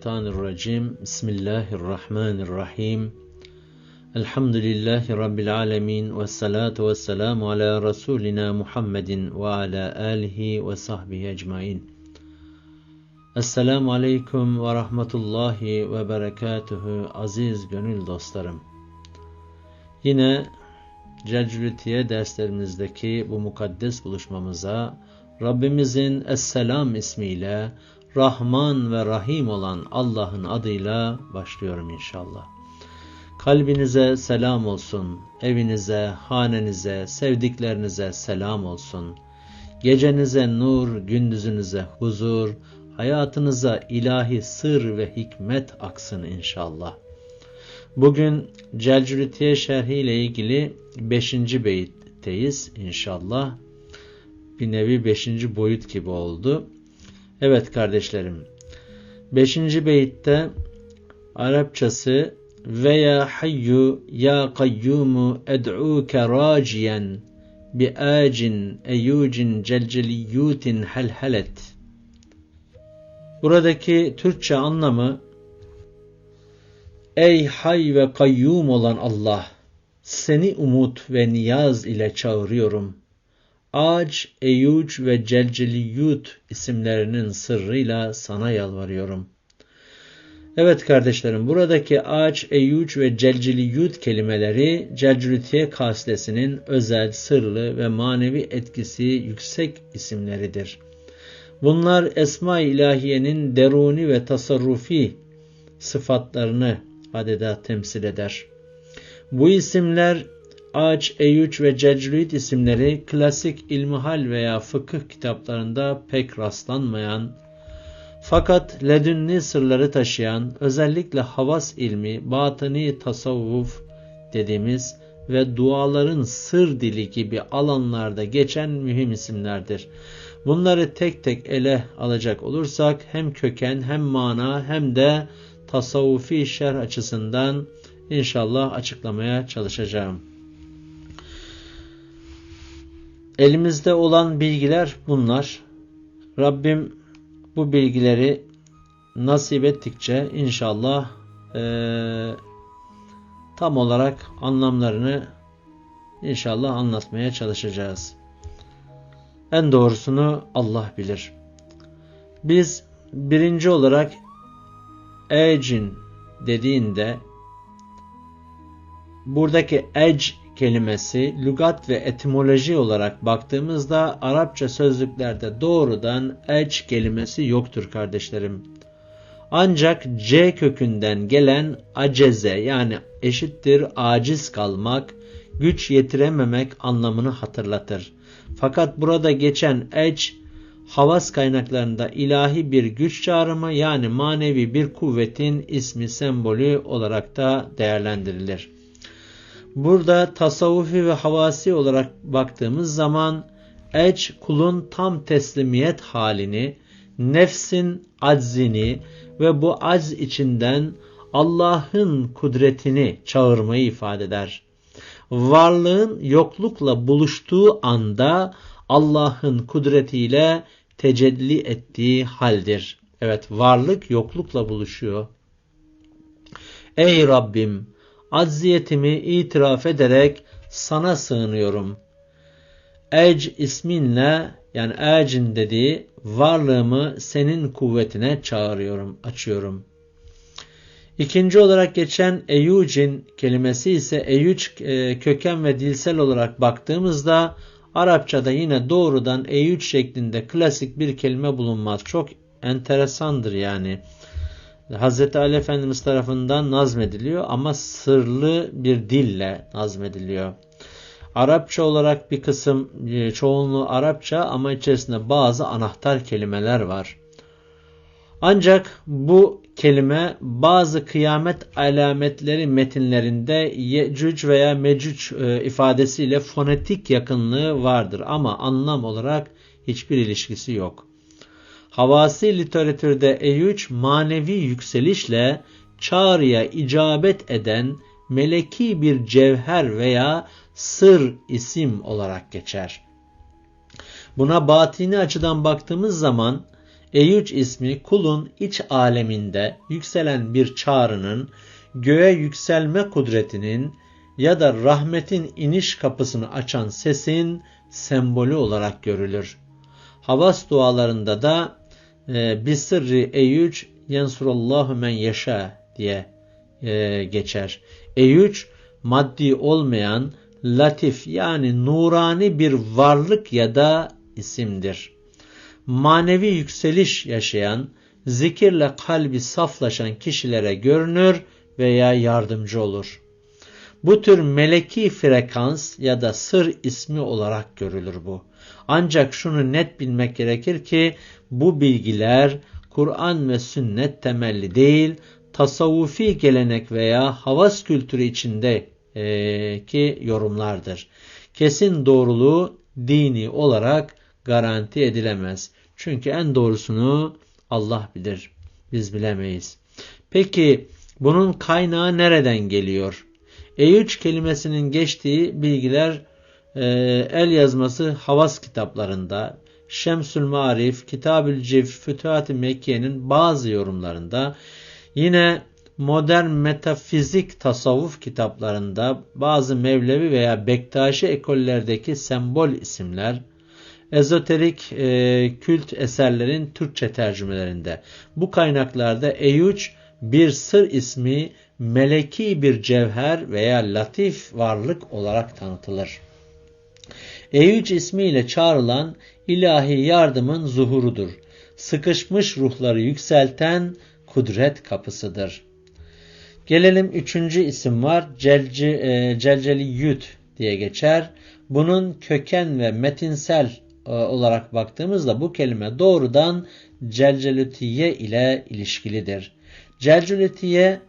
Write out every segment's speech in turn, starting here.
Mineşşeytanirracim. Bismillahirrahmanirrahim. Elhamdülillahi Rabbil alemin. Ve salatu ve selamu ala Resulina Muhammedin ve ala alihi ve sahbihi ecmain. Esselamu aleyküm ve rahmetullahi ve berekatuhu aziz gönül dostlarım. Yine Celcülütiye derslerimizdeki bu mukaddes buluşmamıza Rabbimizin Esselam ismiyle Rahman ve Rahim olan Allah'ın adıyla başlıyorum inşallah. Kalbinize selam olsun, evinize, hanenize, sevdiklerinize selam olsun. Gecenize nur, gündüzünüze huzur, hayatınıza ilahi sır ve hikmet aksın inşallah. Bugün Celcülütiye şerhi ile ilgili 5. beyitteyiz inşallah. Bir nevi 5. boyut gibi oldu. Evet kardeşlerim. 5. beyitte Arapçası veya hayyu ya kayyumu ed'uke raciyen bi acin eyucin celceliyutin helhelet. Buradaki Türkçe anlamı Ey hay ve kayyum olan Allah! Seni umut ve niyaz ile çağırıyorum. Ac, Eyuc ve Celceliyut isimlerinin sırrıyla sana yalvarıyorum. Evet kardeşlerim buradaki Ac, Eyuc ve Celceliyut kelimeleri Celcülütiye kaslesinin özel, sırlı ve manevi etkisi yüksek isimleridir. Bunlar Esma-i İlahiye'nin deruni ve tasarrufi sıfatlarını adeta temsil eder. Bu isimler Ağaç, Eyüç ve Cecrüid isimleri klasik ilmihal veya fıkıh kitaplarında pek rastlanmayan fakat ledünni sırları taşıyan özellikle havas ilmi, batıni tasavvuf dediğimiz ve duaların sır dili gibi alanlarda geçen mühim isimlerdir. Bunları tek tek ele alacak olursak hem köken hem mana hem de tasavvufi şer açısından inşallah açıklamaya çalışacağım. Elimizde olan bilgiler bunlar. Rabbim bu bilgileri nasip ettikçe inşallah e, tam olarak anlamlarını inşallah anlatmaya çalışacağız. En doğrusunu Allah bilir. Biz birinci olarak ecin dediğinde buradaki ec kelimesi lügat ve etimoloji olarak baktığımızda Arapça sözlüklerde doğrudan ec kelimesi yoktur kardeşlerim. Ancak C kökünden gelen aceze yani eşittir aciz kalmak, güç yetirememek anlamını hatırlatır. Fakat burada geçen ec havas kaynaklarında ilahi bir güç çağrımı yani manevi bir kuvvetin ismi sembolü olarak da değerlendirilir. Burada tasavvufi ve havasi olarak baktığımız zaman eç kulun tam teslimiyet halini, nefsin aczini ve bu acz içinden Allah'ın kudretini çağırmayı ifade eder. Varlığın yoklukla buluştuğu anda Allah'ın kudretiyle tecelli ettiği haldir. Evet varlık yoklukla buluşuyor. Ey Rabbim acziyetimi itiraf ederek sana sığınıyorum. Ec isminle yani Ecin dediği varlığımı senin kuvvetine çağırıyorum, açıyorum. İkinci olarak geçen Eyucin kelimesi ise Eyüç e, köken ve dilsel olarak baktığımızda Arapçada yine doğrudan Eyüç şeklinde klasik bir kelime bulunmaz. Çok enteresandır yani. Hz. Ali Efendimiz tarafından nazmediliyor ama sırlı bir dille nazmediliyor. Arapça olarak bir kısım e, çoğunluğu Arapça ama içerisinde bazı anahtar kelimeler var. Ancak bu kelime bazı kıyamet alametleri metinlerinde Yecüc veya Mecüc e, ifadesiyle fonetik yakınlığı vardır ama anlam olarak hiçbir ilişkisi yok. Havasi literatürde Eyüç manevi yükselişle çağrıya icabet eden meleki bir cevher veya sır isim olarak geçer. Buna batini açıdan baktığımız zaman Eyüc ismi kulun iç aleminde yükselen bir çağrının, göğe yükselme kudretinin ya da rahmetin iniş kapısını açan sesin sembolü olarak görülür. Havas dualarında da e, Bisirri Eyüc yensurallahu men yaşa diye e, geçer. Eyüc maddi olmayan latif yani nurani bir varlık ya da isimdir. Manevi yükseliş yaşayan, zikirle kalbi saflaşan kişilere görünür veya yardımcı olur. Bu tür meleki frekans ya da sır ismi olarak görülür bu. Ancak şunu net bilmek gerekir ki bu bilgiler Kur'an ve sünnet temelli değil, tasavvufi gelenek veya havas kültürü içindeki yorumlardır. Kesin doğruluğu dini olarak garanti edilemez. Çünkü en doğrusunu Allah bilir. Biz bilemeyiz. Peki bunun kaynağı nereden geliyor? E3 kelimesinin geçtiği bilgiler e, el yazması havas kitaplarında, Şemsül Marif, Kitab-ül Cif, Fütuhat-ı Mekke'nin bazı yorumlarında, yine modern metafizik tasavvuf kitaplarında bazı Mevlevi veya Bektaşi ekollerdeki sembol isimler, ezoterik e, kült eserlerin Türkçe tercümelerinde. Bu kaynaklarda Eyüç bir sır ismi, meleki bir cevher veya latif varlık olarak tanıtılır. Eyüc ismiyle çağrılan ilahi yardımın zuhurudur. Sıkışmış ruhları yükselten kudret kapısıdır. Gelelim üçüncü isim var. Celci, e, Celceli Yüt diye geçer. Bunun köken ve metinsel e, olarak baktığımızda bu kelime doğrudan Celcelütiye ile ilişkilidir. Celcelütiye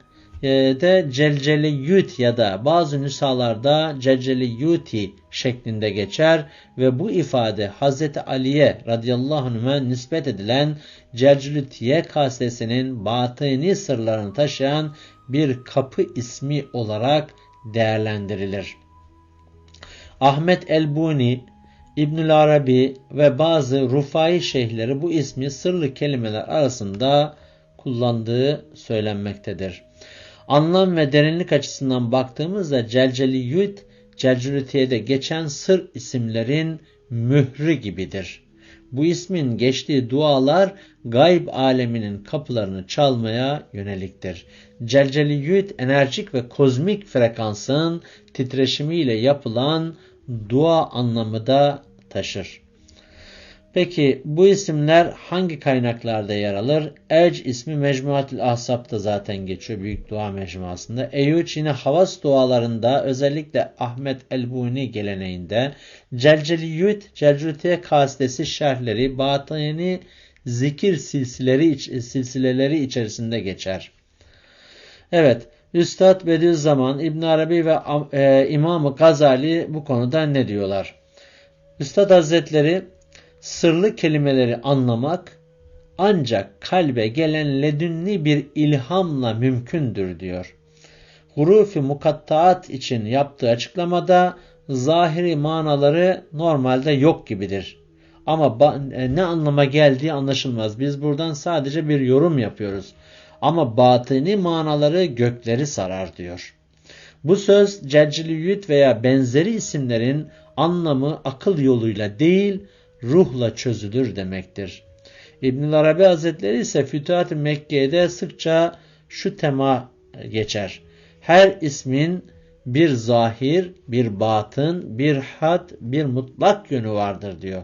e, de Celceliyut ya da bazı nüshalarda Celceliyuti şeklinde geçer ve bu ifade Hz. Ali'ye radıyallahu anh'a nispet edilen Celcelütiye kasesinin batini sırlarını taşıyan bir kapı ismi olarak değerlendirilir. Ahmet el-Buni, İbnül Arabi ve bazı Rufai şeyhleri bu ismi sırlı kelimeler arasında kullandığı söylenmektedir. Anlam ve derinlik açısından baktığımızda Celceliyut, Celcelütiye'de geçen sır isimlerin mührü gibidir. Bu ismin geçtiği dualar gayb aleminin kapılarını çalmaya yöneliktir. Celceliyut enerjik ve kozmik frekansın titreşimiyle yapılan dua anlamı da taşır. Peki bu isimler hangi kaynaklarda yer alır? Ec ismi Mecmuatül Ahsap'ta zaten geçiyor Büyük Dua Mecmuası'nda. Eyüç yine havas dualarında özellikle Ahmet el-Buni geleneğinde Celceliyüt, Celcülütiye kasdesi şerhleri, batini zikir silsileri, silsileleri içerisinde geçer. Evet, Üstad Bediüzzaman, İbn Arabi ve e, İmam-ı Gazali bu konuda ne diyorlar? Üstad Hazretleri sırlı kelimeleri anlamak ancak kalbe gelen ledünni bir ilhamla mümkündür diyor. Hurufi mukattaat için yaptığı açıklamada zahiri manaları normalde yok gibidir. Ama e, ne anlama geldiği anlaşılmaz. Biz buradan sadece bir yorum yapıyoruz. Ama batini manaları gökleri sarar diyor. Bu söz Cecciliyüt veya benzeri isimlerin anlamı akıl yoluyla değil, ruhla çözülür demektir. İbn Arabi Hazretleri ise Fütuhat-ı Mekke'de sıkça şu tema geçer. Her ismin bir zahir, bir batın, bir had, bir mutlak yönü vardır diyor.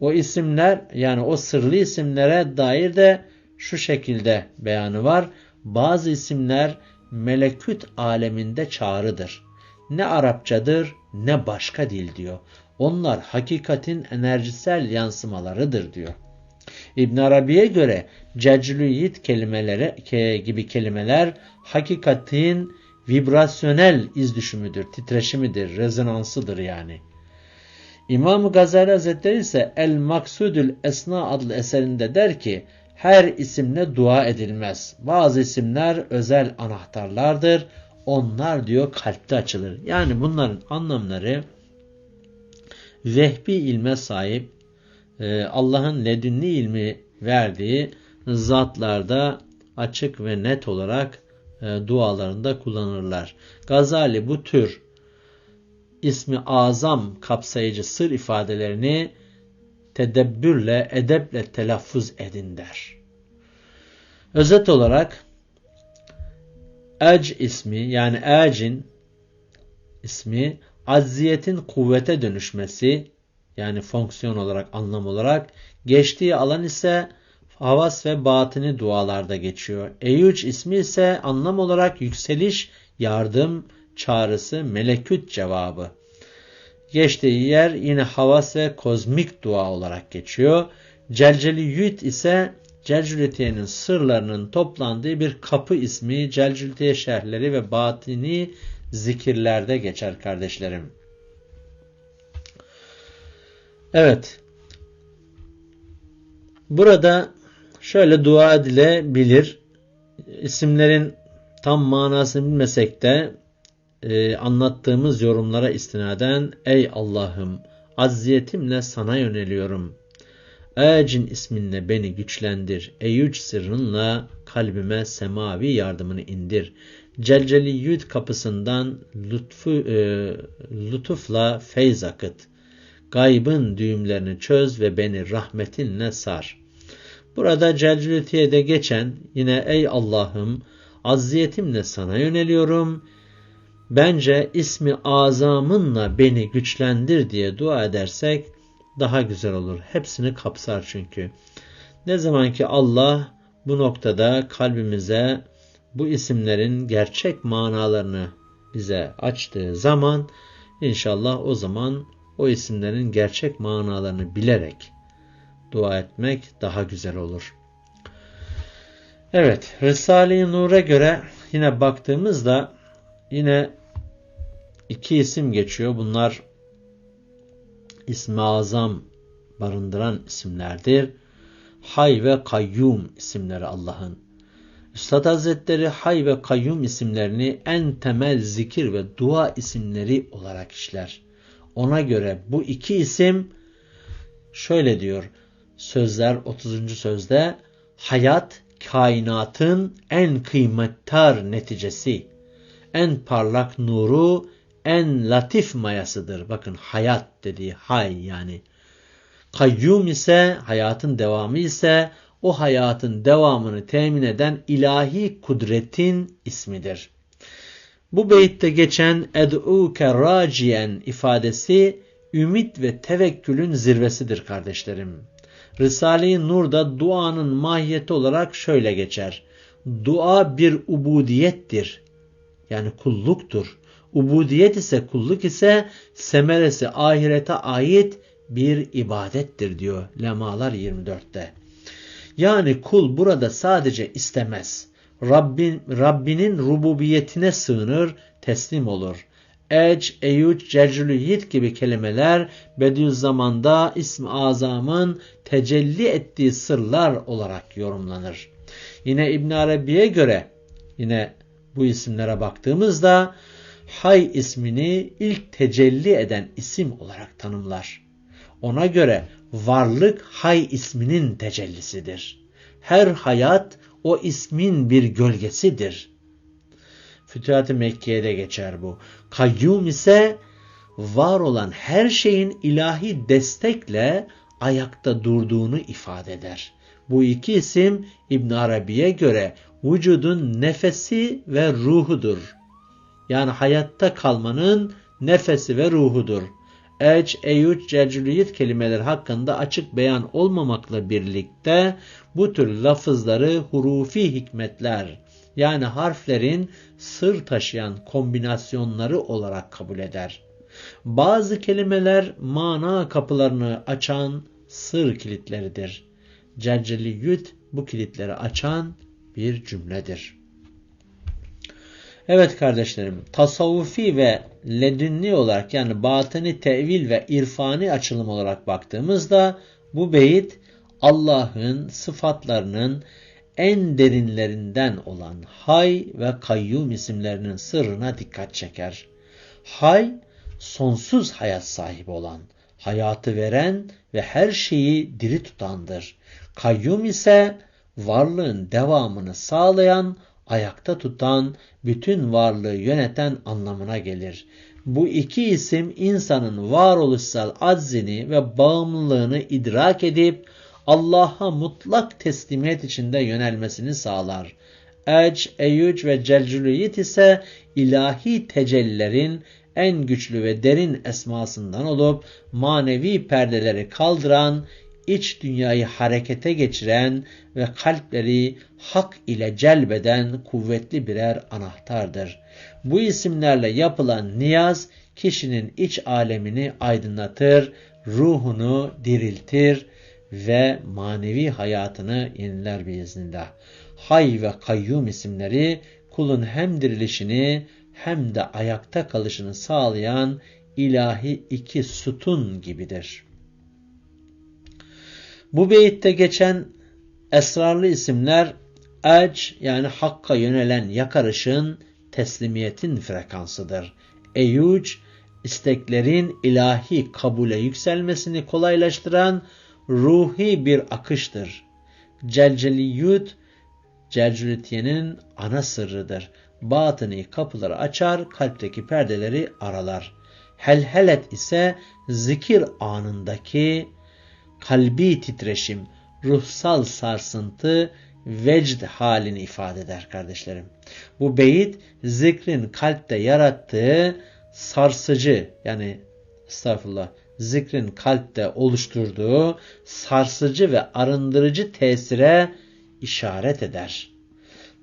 O isimler yani o sırlı isimlere dair de şu şekilde beyanı var. Bazı isimler melekut aleminde çağrıdır. Ne Arapçadır ne başka dil diyor. Onlar hakikatin enerjisel yansımalarıdır diyor. İbn Arabi'ye göre ceclüyit kelimeleri gibi kelimeler hakikatin vibrasyonel izdüşümüdür, titreşimidir, rezonansıdır yani. İmam Gazali Hazretleri ise El Maksudül Esna adlı eserinde der ki her isimle dua edilmez. Bazı isimler özel anahtarlardır. Onlar diyor kalpte açılır. Yani bunların anlamları vehbi ilme sahip, e, Allah'ın ledünni ilmi verdiği zatlarda açık ve net olarak e, dualarında kullanırlar. Gazali bu tür ismi azam kapsayıcı sır ifadelerini tedebbürle, edeple telaffuz edin der. Özet olarak Ec ismi yani Ec'in ismi azziyetin kuvvete dönüşmesi yani fonksiyon olarak anlam olarak geçtiği alan ise havas ve batini dualarda geçiyor. Eyüc ismi ise anlam olarak yükseliş, yardım, çağrısı, meleküt cevabı. Geçtiği yer yine havas ve kozmik dua olarak geçiyor. Celceli Yüt ise Celcülitiye'nin sırlarının toplandığı bir kapı ismi Celcülitiye şerhleri ve batini zikirlerde geçer kardeşlerim. Evet. Burada şöyle dua edilebilir. İsimlerin tam manasını bilmesek de e, anlattığımız yorumlara istinaden Ey Allah'ım azziyetimle sana yöneliyorum. Ecin isminle beni güçlendir. Eyüc sırrınla kalbime semavi yardımını indir. Celceliyüd kapısından lütfu, e, lütufla feyz akıt. Gaybın düğümlerini çöz ve beni rahmetinle sar. Burada Celcelitiye'de geçen yine ey Allah'ım azziyetimle sana yöneliyorum. Bence ismi azamınla beni güçlendir diye dua edersek daha güzel olur. Hepsini kapsar çünkü. Ne zaman ki Allah bu noktada kalbimize bu isimlerin gerçek manalarını bize açtığı zaman inşallah o zaman o isimlerin gerçek manalarını bilerek dua etmek daha güzel olur. Evet, Risale-i Nur'a göre yine baktığımızda yine iki isim geçiyor. Bunlar ismi azam barındıran isimlerdir. Hay ve Kayyum isimleri Allah'ın. Üstad Hazretleri Hay ve Kayyum isimlerini en temel zikir ve dua isimleri olarak işler. Ona göre bu iki isim şöyle diyor. Sözler 30. sözde hayat kainatın en kıymettar neticesi, en parlak nuru, en latif mayasıdır. Bakın hayat dediği hay yani. Kayyum ise hayatın devamı ise o hayatın devamını temin eden ilahi kudretin ismidir. Bu beytte geçen ed'uke raciyen ifadesi ümit ve tevekkülün zirvesidir kardeşlerim. Risale-i Nur'da duanın mahiyeti olarak şöyle geçer. Dua bir ubudiyettir. Yani kulluktur. Ubudiyet ise kulluk ise semeresi ahirete ait bir ibadettir diyor Lemalar 24'te. Yani kul burada sadece istemez. Rabbin, Rabbinin rububiyetine sığınır, teslim olur. Ec, Eyüc, Cecülühit gibi kelimeler Bediüzzaman'da ism Azam'ın tecelli ettiği sırlar olarak yorumlanır. Yine İbn Arabi'ye göre yine bu isimlere baktığımızda Hay ismini ilk tecelli eden isim olarak tanımlar. Ona göre varlık Hay isminin tecellisidir. Her hayat o ismin bir gölgesidir. Fütuhat-ı Mekke'de geçer bu. Kayyum ise var olan her şeyin ilahi destekle ayakta durduğunu ifade eder. Bu iki isim İbn Arabi'ye göre vücudun nefesi ve ruhudur. Yani hayatta kalmanın nefesi ve ruhudur. Eç, eyüç, cecüliyet kelimeler hakkında açık beyan olmamakla birlikte bu tür lafızları hurufi hikmetler yani harflerin sır taşıyan kombinasyonları olarak kabul eder. Bazı kelimeler mana kapılarını açan sır kilitleridir. Cerceliyüt bu kilitleri açan bir cümledir. Evet kardeşlerim, tasavvufi ve ledünni olarak yani batını tevil ve irfani açılım olarak baktığımızda bu beyit Allah'ın sıfatlarının en derinlerinden olan Hay ve Kayyum isimlerinin sırrına dikkat çeker. Hay, sonsuz hayat sahibi olan, hayatı veren ve her şeyi diri tutandır. Kayyum ise varlığın devamını sağlayan, ayakta tutan, bütün varlığı yöneten anlamına gelir. Bu iki isim insanın varoluşsal aczini ve bağımlılığını idrak edip Allah'a mutlak teslimiyet içinde yönelmesini sağlar. Ec, Eyüc ve Celcüliyet ise ilahi tecellilerin en güçlü ve derin esmasından olup manevi perdeleri kaldıran, iç dünyayı harekete geçiren ve kalpleri hak ile celbeden kuvvetli birer anahtardır. Bu isimlerle yapılan niyaz kişinin iç alemini aydınlatır, ruhunu diriltir ve manevi hayatını yeniler biiznillah. Hay ve kayyum isimleri kulun hem dirilişini hem de ayakta kalışını sağlayan ilahi iki sütun gibidir. Bu beyitte geçen esrarlı isimler Ec yani hakka yönelen yakarışın teslimiyetin frekansıdır. Eyuc isteklerin ilahi kabule yükselmesini kolaylaştıran ruhi bir akıştır. Celceliyut Celcülitiye'nin ana sırrıdır. Batıni kapıları açar, kalpteki perdeleri aralar. Helhelet ise zikir anındaki kalbi titreşim, ruhsal sarsıntı, vecd halini ifade eder kardeşlerim. Bu beyit zikrin kalpte yarattığı sarsıcı yani estağfurullah zikrin kalpte oluşturduğu sarsıcı ve arındırıcı tesire işaret eder.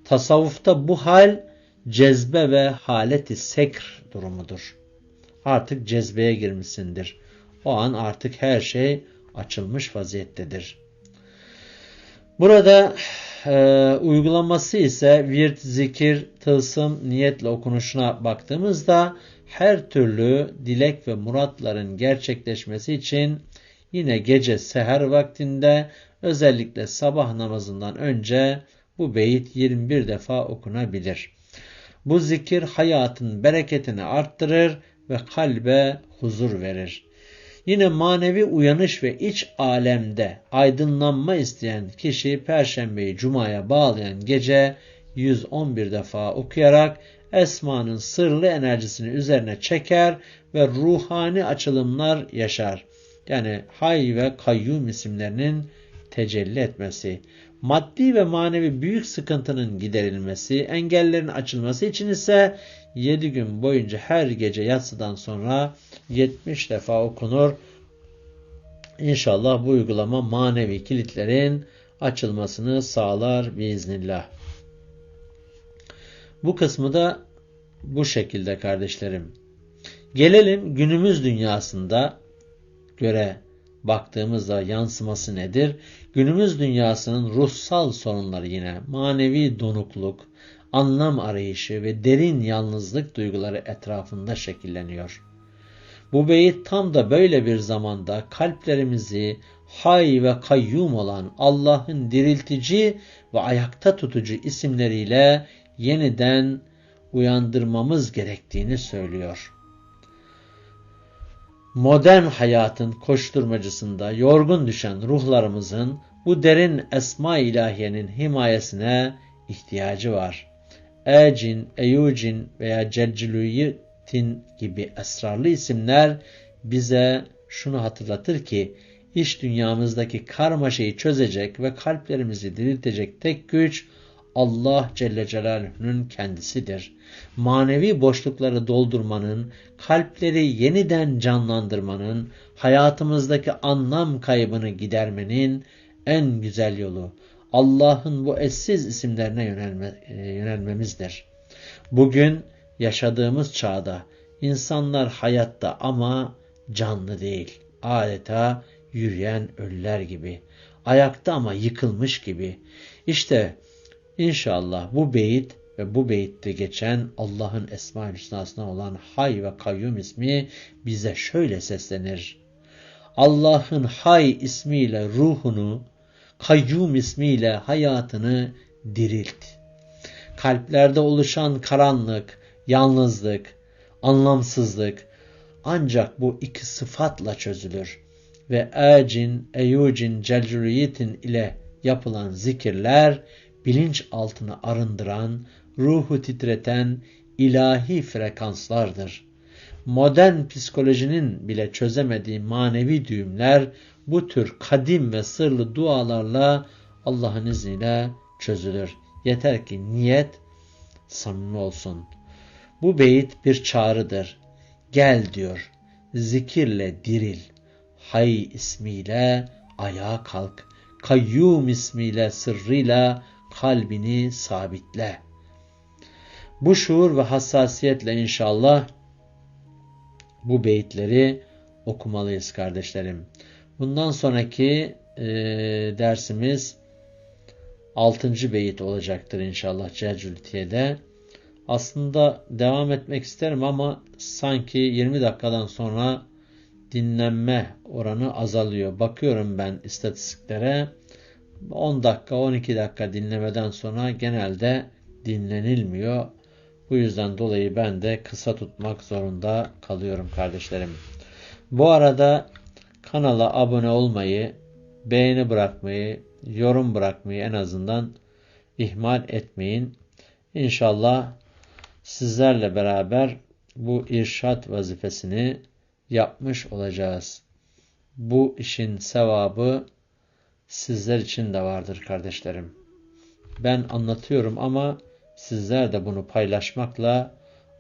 Tasavvufta bu hal cezbe ve haleti sekr durumudur. Artık cezbeye girmişsindir. O an artık her şey açılmış vaziyettedir. Burada e, uygulaması ise virt, zikir, tılsım, niyetle okunuşuna baktığımızda her türlü dilek ve muratların gerçekleşmesi için yine gece seher vaktinde özellikle sabah namazından önce bu beyit 21 defa okunabilir. Bu zikir hayatın bereketini arttırır ve kalbe huzur verir. Yine manevi uyanış ve iç alemde aydınlanma isteyen kişi Perşembeyi Cuma'ya bağlayan gece 111 defa okuyarak Esma'nın sırlı enerjisini üzerine çeker ve ruhani açılımlar yaşar. Yani Hay ve Kayyum isimlerinin tecelli etmesi, maddi ve manevi büyük sıkıntının giderilmesi, engellerin açılması için ise 7 gün boyunca her gece yatsıdan sonra 70 defa okunur. İnşallah bu uygulama manevi kilitlerin açılmasını sağlar biiznillah. Bu kısmı da bu şekilde kardeşlerim. Gelelim günümüz dünyasında göre baktığımızda yansıması nedir? Günümüz dünyasının ruhsal sorunları yine manevi donukluk, anlam arayışı ve derin yalnızlık duyguları etrafında şekilleniyor. Bu beyit tam da böyle bir zamanda kalplerimizi hay ve kayyum olan Allah'ın diriltici ve ayakta tutucu isimleriyle yeniden uyandırmamız gerektiğini söylüyor. Modern hayatın koşturmacısında yorgun düşen ruhlarımızın bu derin esma ilahiyenin himayesine ihtiyacı var. Ecin, Eyucin veya Celcülüytin gibi esrarlı isimler bize şunu hatırlatır ki iş dünyamızdaki karmaşayı çözecek ve kalplerimizi diriltecek tek güç Allah Celle Celaluhu'nun kendisidir. Manevi boşlukları doldurmanın, kalpleri yeniden canlandırmanın, hayatımızdaki anlam kaybını gidermenin en güzel yolu Allah'ın bu eşsiz isimlerine yönelme, e, yönelmemizdir. Bugün yaşadığımız çağda insanlar hayatta ama canlı değil. Adeta yürüyen ölüler gibi. Ayakta ama yıkılmış gibi. İşte İnşallah bu beyit ve bu beyitte geçen Allah'ın Esma-ül Hüsna'sına olan Hay ve Kayyum ismi bize şöyle seslenir. Allah'ın Hay ismiyle ruhunu, Kayyum ismiyle hayatını dirilt. Kalplerde oluşan karanlık, yalnızlık, anlamsızlık ancak bu iki sıfatla çözülür ve Ecin, Eyucin, Celcuriyetin ile yapılan zikirler bilinç altını arındıran, ruhu titreten ilahi frekanslardır. Modern psikolojinin bile çözemediği manevi düğümler bu tür kadim ve sırlı dualarla Allah'ın izniyle çözülür. Yeter ki niyet samimi olsun. Bu beyit bir çağrıdır. Gel diyor. Zikirle diril. Hay ismiyle ayağa kalk. Kayyum ismiyle sırrıyla kalbini sabitle. Bu şuur ve hassasiyetle inşallah bu beyitleri okumalıyız kardeşlerim. Bundan sonraki e, dersimiz 6. beyit olacaktır inşallah Celcültiye'de. Aslında devam etmek isterim ama sanki 20 dakikadan sonra dinlenme oranı azalıyor. Bakıyorum ben istatistiklere 10 dakika 12 dakika dinlemeden sonra genelde dinlenilmiyor. Bu yüzden dolayı ben de kısa tutmak zorunda kalıyorum kardeşlerim. Bu arada kanala abone olmayı, beğeni bırakmayı, yorum bırakmayı en azından ihmal etmeyin. İnşallah sizlerle beraber bu irşat vazifesini yapmış olacağız. Bu işin sevabı sizler için de vardır kardeşlerim. Ben anlatıyorum ama sizler de bunu paylaşmakla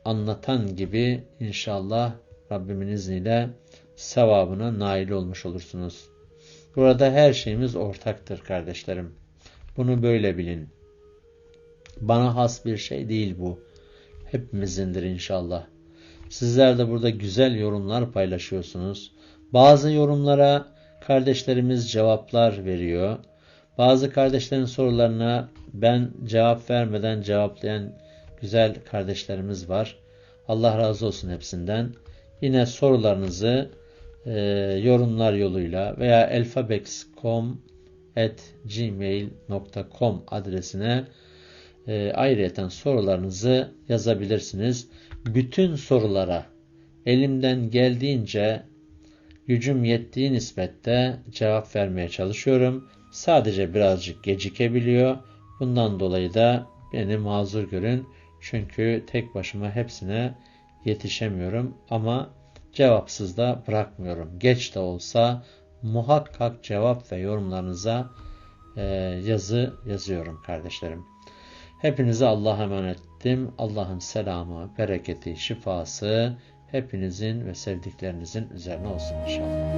anlatan gibi inşallah Rabbimin izniyle sevabına nail olmuş olursunuz. Burada her şeyimiz ortaktır kardeşlerim. Bunu böyle bilin. Bana has bir şey değil bu. Hepimizindir inşallah. Sizler de burada güzel yorumlar paylaşıyorsunuz. Bazı yorumlara kardeşlerimiz cevaplar veriyor. Bazı kardeşlerin sorularına ben cevap vermeden cevaplayan güzel kardeşlerimiz var. Allah razı olsun hepsinden. Yine sorularınızı e, yorumlar yoluyla veya elfabex.com at gmail.com adresine e, ayrıyeten sorularınızı yazabilirsiniz. Bütün sorulara elimden geldiğince gücüm yettiği nispette cevap vermeye çalışıyorum. Sadece birazcık gecikebiliyor. Bundan dolayı da beni mazur görün. Çünkü tek başıma hepsine yetişemiyorum ama cevapsız da bırakmıyorum. Geç de olsa muhakkak cevap ve yorumlarınıza e, yazı yazıyorum kardeşlerim. Hepinize Allah'a emanet ettim. Allah'ın selamı, bereketi, şifası hepinizin ve sevdiklerinizin üzerine olsun inşallah.